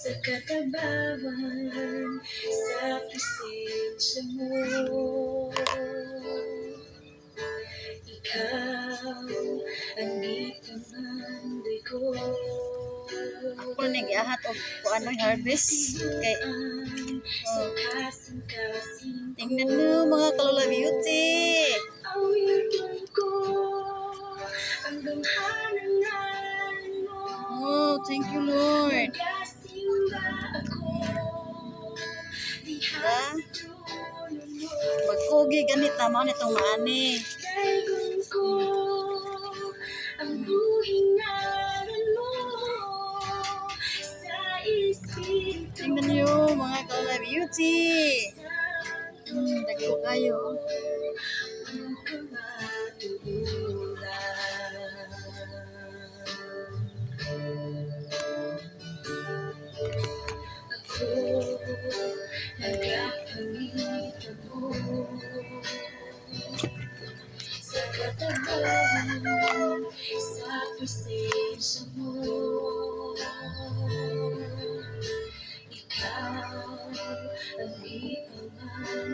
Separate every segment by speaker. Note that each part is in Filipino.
Speaker 1: pagbawan sa presensya mo. Ikaw ang ipangandoy ko.
Speaker 2: Ako na nag-ahat o kung anong harvest. Kay,
Speaker 1: Sa kasing-kasing
Speaker 2: tingnan nyo mga kalula beauty.
Speaker 1: Awitin ko ang gamhanangan mo.
Speaker 2: Oh, thank you Lord. Magkugi ganit maani.
Speaker 1: Ngalan mo sa Espiritu
Speaker 2: Tingnan nyo mga kalula beauty. Hmm, dagko kayo.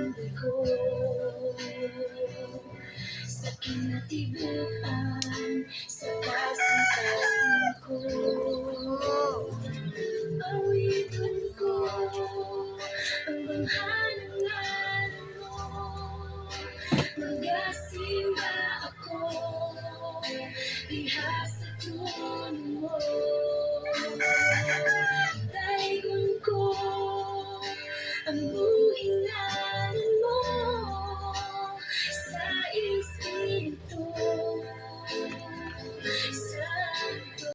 Speaker 1: Ipangandoy ko. Sa kinatibuan,